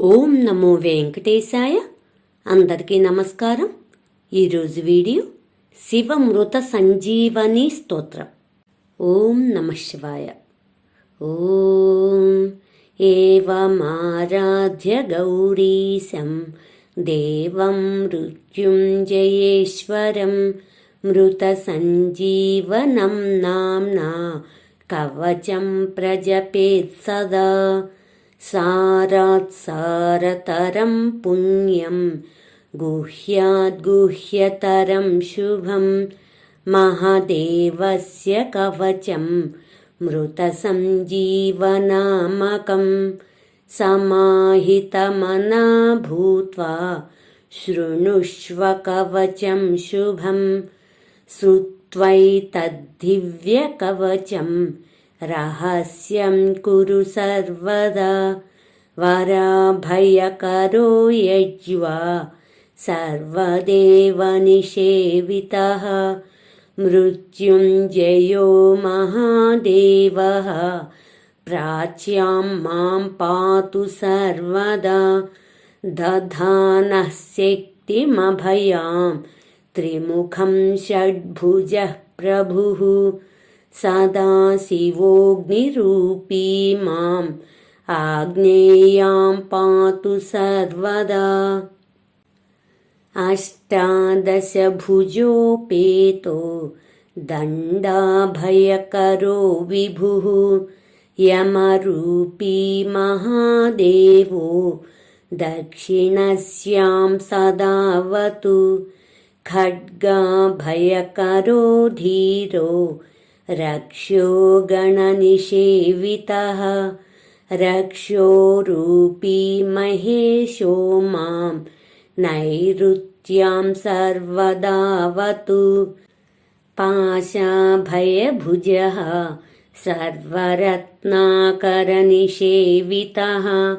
ఓం నమో వెంకటేశాయ. అందరికీ నమస్కారం. ఈరోజు వీడియో శివమృత సంజీవని స్తోత్రం. ఓం నమ శివాయ. ఓం ఏవమారాధ్య గౌరీశం దేవం మృత్యుంజయేశ్వరం మృత సంజీవనం నామ్నా కవచం ప్రజపేత్ సదా सारात्सारतरं पुण्यं गुह्याद्गुह्यतरं शुभं महादेवस्य कवचं मृतसञ्जीवनामकं समाहितमना भूत्वा शृणुष्व कवचं शुभं श्रुत्वैतद्दिव्यकवचम् रहस्यं कुरु सर्वदा वराभयकरो यज्वा सर्वदेवनिषेवितः मृत्युञ्जयो महादेवः प्राच्यां मां पातु सर्वदा दधानः शक्तिमभयां त्रिमुखं षड्भुजः प्रभुः सदा शिवोऽग्निरूपी माम् आग्नेयां पातु सर्वदा। अष्टादशभुजोपेतो दण्डाभयकरो विभुः यमरूपी महादेवो दक्षिणस्यां सदावतु खड्गाभयकरो धीरो रक्षो गणनिषेवितः। रक्षोरूपी महेशो मां नैऋत्यां सर्वदावतु पाशाभयभुजः सर्वरत्नाकरनिषेवितः।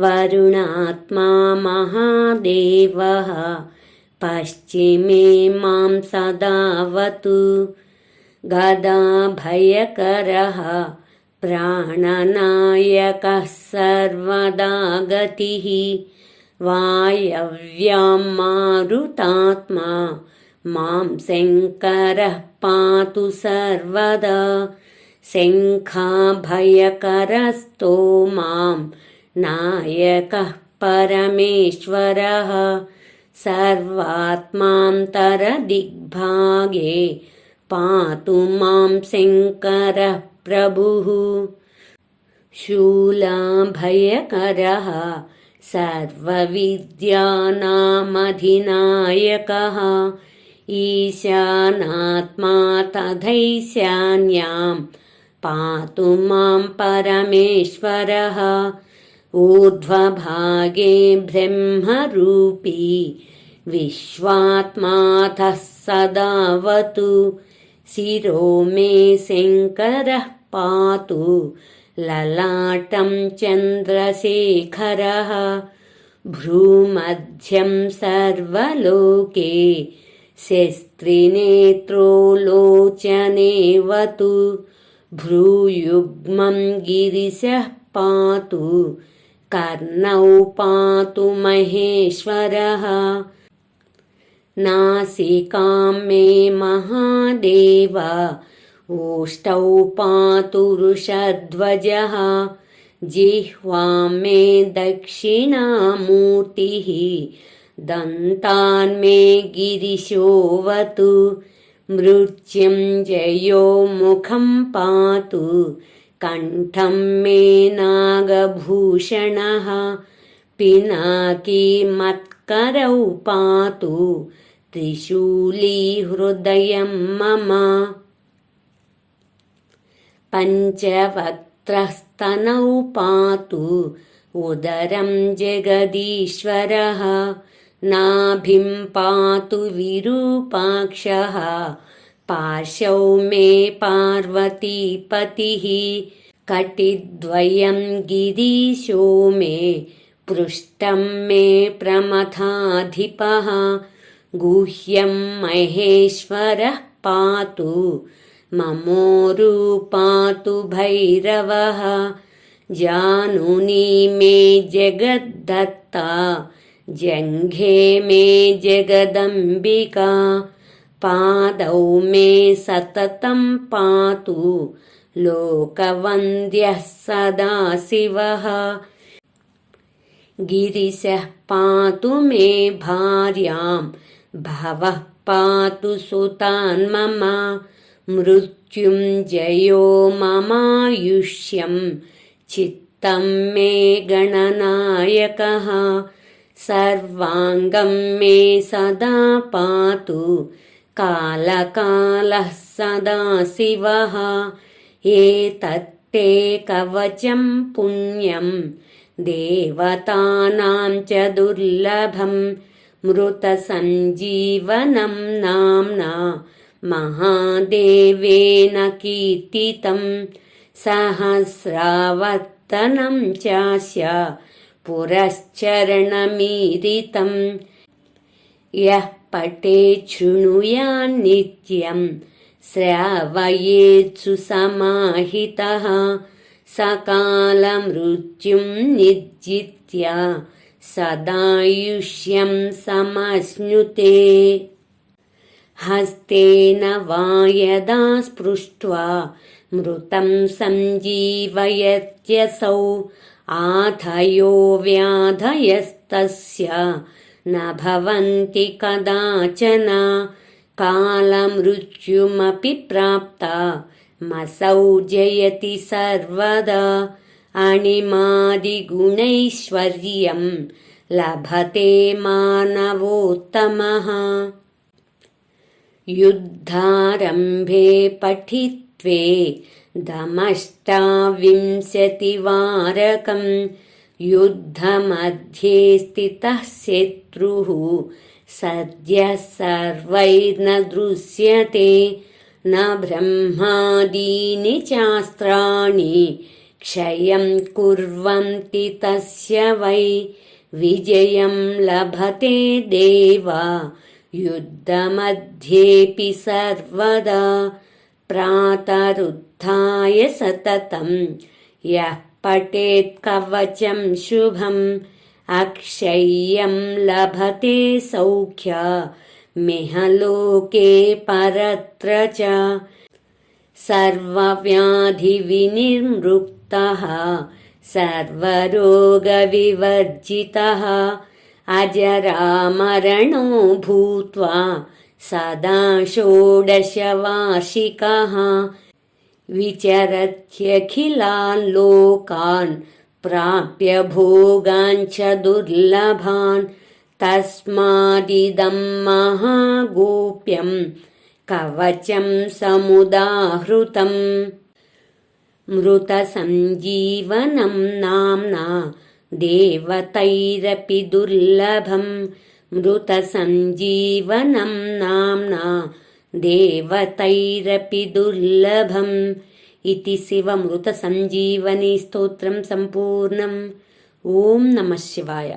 वरुणात्मा महादेवः पश्चिमे मां सदावतु गदाभयकरः प्राणनायकः सर्वदा गतिः वायव्यां मारुतात्मा मां शङ्करः पातु सर्वदा शङ्खाभयकरस्तो मां नायकः परमेश्वरः सर्वात्मान्तरदिग्भागे पातु मां शङ्करः प्रभुः शूलाभयकरः सर्वविद्यानामधिनायकः ईशानात्मा तथैशान्यां पातु मां परमेश्वरः ऊर्ध्वभागे ब्रह्मरूपी विश्वात्मातः सदावतु शिरो मे शङ्करः पातु, ललाटं चन्द्रशेखरः भ्रूमध्यं सर्वलोके शस्त्रिनेत्रो लोचनेवतु भ्रूयुग्मं गिरिशः पातु, कर्णौ पातु महेश्वरः। नासिकां मे महादेव ओष्ठौ पातु वृषध्वजः जिह्वां मे दक्षिणामूर्तिः दन्तान्मे गिरिशोऽवतु मृत्युञ्जयो मुखं पातु कण्ठं मे नागभूषणः पिनाकी मत्करौ पातु त्रिशूलीहृदयं मम पञ्चवक्त्रस्तनौ पातु उदरं जगदीश्वरः नाभिं पातु विरूपाक्षः। पार्श्वौ मे पार्वतीपतिः कटिद्वयं गिरीशो मे पृष्ठं मे प्रमथाधिपः गुह्यं महेश्वरः पातु ममोरू पातु भैरवः जानुनी मे जगद्दत्ता जङ्घे मे जगदम्बिका पादौ मे सततं पातु लोकवन्द्यः सदा शिवः गिरिशः पातु मे भार्यां भवः पातु सुतान् मम। मृत्युञ्जयो ममायुष्यं चित्तं मे गणनायकः। सर्वाङ्गं मे सदा पातु। कालकालः सदा शिवः। एतत्ते कवचं पुण्यं देवतानां च दुर्लभं मृतसञ्जीवनं नाम्ना महादेवेन कीर्तितं सहस्रावर्तनं चास्य पुरश्चरणमीरितं यः पटे शृणुयान्नित्यं श्रावयेत्सु समाहितः सकालमृत्युं निर्जित्य सदायुष्यं समश्नुते हस्तेन वा यदा स्पृष्ट्वा मृतं सञ्जीवयत्यसौ आधयो व्याधयस्तस्य न भवन्ति कदाचन कालमृत्युमपि प्राप्ता मसौ जयति सर्वदा अणिमादिगुणैश्वर्यं लभते मानवोत्तमः युद्धारम्भे पठित्वे दमष्टाविंशतिवारकं युद्धमध्ये स्थितः शत्रुः सद्यः सर्वैर्न दृश्यते न ब्रह्मादीनि चास्त्राणि क्षयं कुर्वन्ति तस्य वै विजयं लभते देवा युद्धमध्येऽपि सर्वदा प्रातरुत्थाय सततं यः पठेत् कवचं शुभम् अक्षय्यं लभते सौख्य मिहलोके परत्र च सर्वव्याधिविनिर्मृक्तः, सर्वरोगविवर्जितः अजरामरणो भूत्वा सदा षोडशवार्षिकः विचरत्यखिलान् लोकान् प्राप्य भोगान् च दुर्लभान् कस्मादिदं महागोप्यं कवचं समुदाहृतम् मृतसञ्जीवनं नाम्ना देवतैरपि दुर्लभं मृतसञ्जीवनं नाम्ना देवतैरपि दुर्लभम् इति शिवमृतसञ्जीवनी स्तोत्रं सम्पूर्णम् ॐ नमः शिवाय